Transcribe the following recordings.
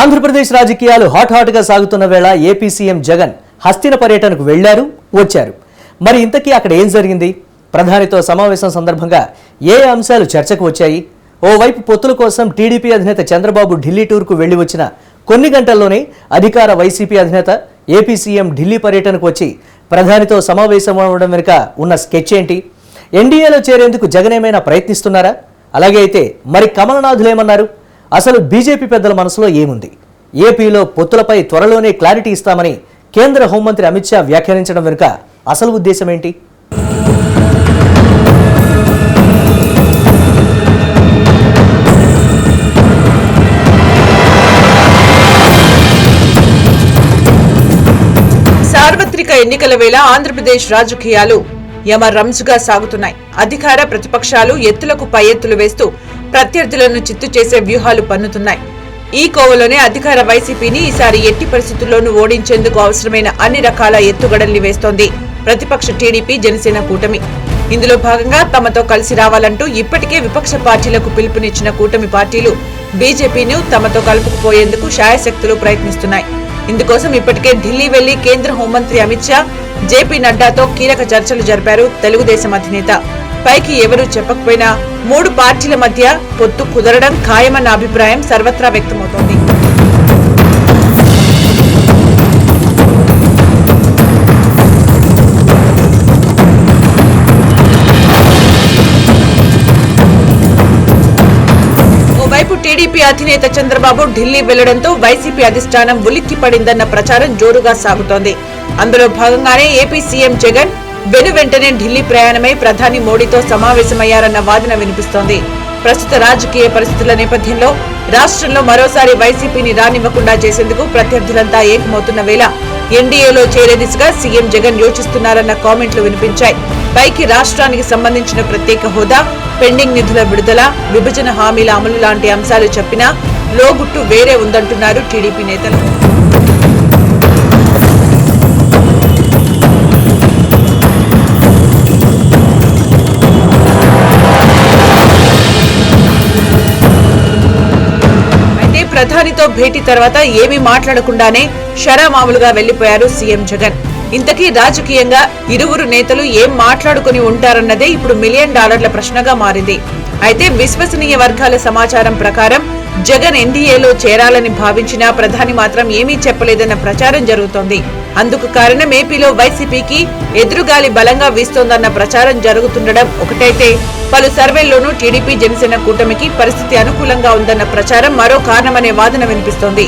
ఆంధ్రప్రదేశ్ రాజకీయాలు హాట్ హాట్గా సాగుతున్న వేళ ఏపీ సీఎం జగన్ హస్తిన పర్యటనకు వెళ్ళారు వచ్చారు. మరి ఇంతకీ అక్కడ ఏం జరిగింది? ప్రధానితో సమావేశం సందర్భంగా ఏ అంశాలు చర్చకు వచ్చాయి? ఓవైపు పొత్తుల కోసం టీడీపీ అధినేత చంద్రబాబు ఢిల్లీ టూర్కు వెళ్ళి వచ్చిన కొన్ని గంటల్లోనే అధికార వైసీపీ అధినేత ఏపీ సీఎం ఢిల్లీ పర్యటనకు వచ్చి ప్రధానితో సమావేశం అవ్వడం వెనుక ఉన్న స్కెచ్ ఏంటి? ఎన్డీఏలో చేరేందుకు జగన్ ఏమైనా ప్రయత్నిస్తున్నారా? అలాగే అయితే మరి కమలనాథులేమన్నారు అసలు బీజేపీ పెద్దల మనసులో ఏముంది? ఏపీలో పొత్తులపై త్వరలోనే క్లారిటీ ఇస్తామని కేంద్ర హోంమంత్రి అమిత్ షా వ్యాఖ్యానించడం వెనుక అసలు ఉద్దేశం ఏంటి? సార్వత్రిక ఎన్నికల వేళ ఆంధ్రప్రదేశ్ రాజకీయాలు యమ రంజుగా సాగుతున్నాయి. అధికార ప్రతిపక్షాలు ఎత్తులకు పై ఎత్తులు వేస్తూ ప్రత్యర్థులను చిత్తు చేసే వ్యూహాలు పన్నుతున్నాయి. ఈ కోవలోనే అధికార వైసీపీని ఈసారి ఎట్టి పరిస్థితుల్లోనూ ఓడించేందుకు అవసరమైన అన్ని రకాల ఎత్తుగడల్ని వేస్తోంది ప్రతిపక్ష టీడీపీ జనసేన కూటమి. ఇందులో భాగంగా తమతో కలిసి రావాలంటూ ఇప్పటికే విపక్ష పార్టీలకు పిలుపునిచ్చిన కూటమి పార్టీలు బీజేపీని తమతో కలుపుకుపోయేందుకు శాయశక్తులు ప్రయత్నిస్తున్నాయి. ఇందుకోసం ఇప్పటికే ఢిల్లీ వెళ్ళి కేంద్ర హోంమంత్రి అమిత్ షా జేపీ నడ్డాతో కీలక చర్చలు జరిపారు తెలుగుదేశం అధినేత. పైకి ఎవరూ చెప్పకపోయినా మూడు పార్టీల మధ్య పొత్తు కుదరడం ఖాయమన్న అభిప్రాయం సర్వత్రా వ్యక్తమవుతోంది. ఓవైపు టీడీపీ అధినేత చంద్రబాబు ఢిల్లీ వెళ్ళడంతో వైసీపీ అధిష్టానం ఉలిక్కి పడిందన్న ప్రచారం జోరుగా సాగుతోంది. అందులో భాగంగానే ఏపీ సీఎం జగన్ వెను వెంటనే ఢిల్లీ ప్రయాణమై ప్రధాని మోడీతో సమావేశమయ్యారన్న వాదన వినిపిస్తోంది. ప్రస్తుత రాజకీయ పరిస్థితుల నేపథ్యంలో రాష్ట్రంలో మరోసారి వైసీపీని రానివ్వకుండా చేసేందుకు ప్రత్యర్థులంతా ఏకమవుతున్న వేళ ఎన్డీఏలో చేరే దిశగా సీఎం జగన్ యోచిస్తున్నారన్న కామెంట్లు వినిపించాయి. పైకి రాష్ట్రానికి సంబంధించిన ప్రత్యేక హోదా పెండింగ్ నిధుల విడుదల విభజన హామీల అమలు లాంటి అంశాలు చెప్పినా లోగుట్టు వేరే ఉందంటున్నారు టీడీపీ నేతలు. ప్రధానితో భేటీ తర్వాత ఏమీ మాట్లాడకుండానే షరామామూలుగా వెళ్ళిపోయారు సీఎం జగన్. ఇంతకీ రాజకీయంగా ఇరువురు నేతలు ఏం మాట్లాడుకుని ఉంటారన్నదే ఇప్పుడు మిలియన్ డాలర్ల ప్రశ్నగా మారింది. అయితే విశ్వసనీయ వర్గాల సమాచారం ప్రకారం జగన్ ఎన్డీఏలో చేరాలని భావించినా ప్రధాని మాత్రం ఏమీ చెప్పలేదన్న ప్రచారం జరుగుతోంది. అందుకు కారణం ఏపీలో వైసీపీకి ఎదురుగాలి బలంగా వీస్తోందన్న ప్రచారం జరుగుతుండడం ఒకటైతే పలు సర్వేల్లోనూ టీడీపీ జనసేన కూటమికి పరిస్థితి అనుకూలంగా ఉందన్న ప్రచారం మరో కారణమనే వాదన వినిపిస్తోంది.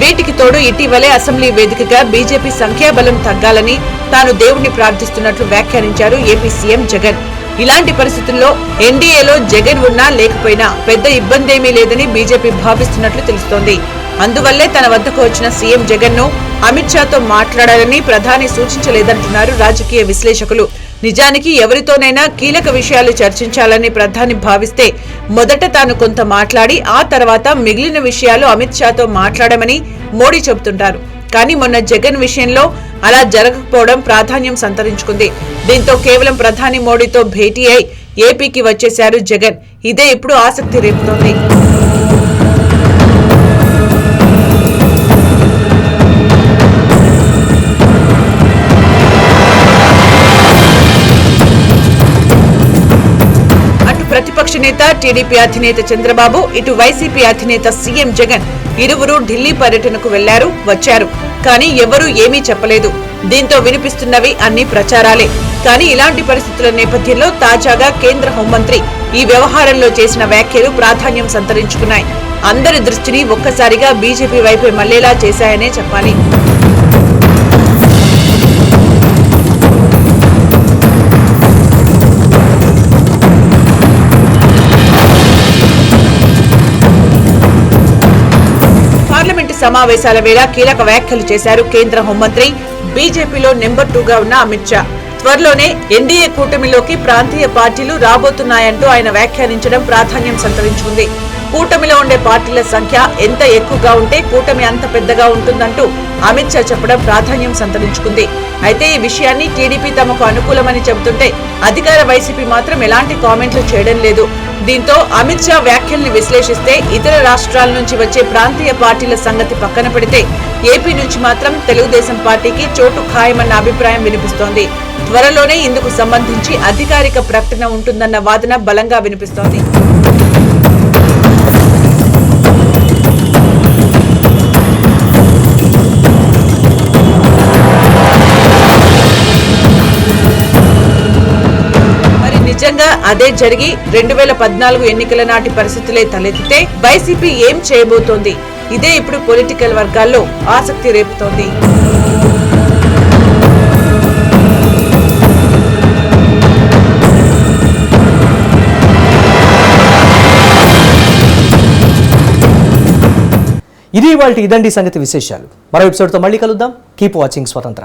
వీటికి తోడు ఇటీవలే అసెంబ్లీ వేదికగా బీజేపీ సంఖ్యాబలం తగ్గాలని తాను దేవుణ్ణి ప్రార్థిస్తున్నట్లు వ్యాఖ్యానించారు ఏపీ సీఎం జగన్. ఇలాంటి పరిస్థితుల్లో ఎన్డీఏలో జగన్ ఉన్నా లేకపోయినా పెద్ద ఇబ్బందేమీ లేదని బీజేపీ భావిస్తున్నట్లు తెలుస్తోంది. అందువల్లే తన వద్దకు వచ్చిన సీఎం జగన్ను అమిత్ షాతో మాట్లాడాలని ప్రధాని సూచించలేదంటున్నారు రాజకీయ విశ్లేషకులు. నిజానికి ఎవరితోనైనా కీలక విషయాలు చర్చించాలని ప్రధాని భావిస్తే మొదట తాను కొంత మాట్లాడి ఆ తర్వాత మిగిలిన విషయాలు అమిత్ షాతో మాట్లాడమని మోడీ చెబుతుంటారు. కానీ మొన్న జగన్ విషయంలో అలా జరగకపోవడం ప్రాధాన్యం సంతరించుకుంది. దీంతో కేవలం ప్రధాని మోడీతో భేటీ అయి ఏపీకి వచ్చేశారు జగన్. ఇదే ఇప్పుడు ఆసక్తి రేపుతోంది. అటు ప్రతిపక్ష నేత టీడీపీ అధినేత చంద్రబాబు ఇటు వైసీపీ అధినేత సీఎం జగన్. ఇరువురు ఢిల్లీ పర్యటనకు వెళ్ళారు వచ్చారు. కానీ ఎవరూ ఏమీ చెప్పలేదు. దీంతో వినిపిస్తున్నవి అన్ని ప్రచారాలే. కానీ ఇలాంటి పరిస్థితుల నేపథ్యంలో తాజాగా కేంద్ర హోంమంత్రి ఈ వ్యవహారంలో చేసిన వ్యాఖ్యలు ప్రాధాన్యం సంతరించుకున్నాయి. అందరి దృష్టిని ఒక్కసారిగా బీజేపీ వైపే మళ్ళేలా చేశాయనే చెప్పాలి. సమావేశాల వేళ కీలక వ్యాఖ్యలు చేశారు కేంద్ర హోంమంత్రి. బీజేపీలో నెంబర్ టూగా ఉన్న అమిత్ షా. త్వరలోనే ఎన్డీఏ కూటమిలోకి ప్రాంతీయ పార్టీలు రాబోతున్నాయంటూ ఆయన వ్యాఖ్యానించడం ప్రాధాన్యం సంతరించుకుంది. కూటమిలో ఉండే పార్టీల సంఖ్య ఎంత ఎక్కువగా ఉంటే కూటమి అంత పెద్దగా ఉంటుందంటూ అమిత్ షా చెప్పడం ప్రాధాన్యం సంతరించుకుంది. అయితే ఈ విషయాన్ని టీడీపీ తమకు అనుకూలమని చెబుతుంటే అధికార వైసీపీ మాత్రం ఎలాంటి కామెంట్లు చేయడం లేదు. దీంతో అమిత్ షా వ్యాఖ్యల్ని విశ్లేషిస్తే ఇతర రాష్ట్రాల నుంచి వచ్చే ప్రాంతీయ పార్టీల సంగతి పక్కన పెడితే ఏపీ నుంచి మాత్రం తెలుగుదేశం పార్టీకి చోటు ఖాయమన్న అభిప్రాయం వినిపిస్తోంది. త్వరలోనే ఇందుకు సంబంధించి అధికారిక ప్రకటన ఉంటుందన్న వాదన బలంగా వినిపిస్తోంది. అదే జరిగి రెండు వేల పద్నాలుగు ఎన్నికల నాటి పరిస్థితులే తలెత్తితే వైసీపీ ఏం చేయబోతోంది? ఇదే ఇప్పుడు పొలిటికల్ వర్గాల్లో ఆసక్తి రేపుతోంది. ఇది వాళ్ళ ఇదండి సంగతి విశేషాలు. మరో ఎపిసోడ్తో మళ్ళీ కలుద్దాం. కీప్ వాచింగ్ స్వతంత్ర.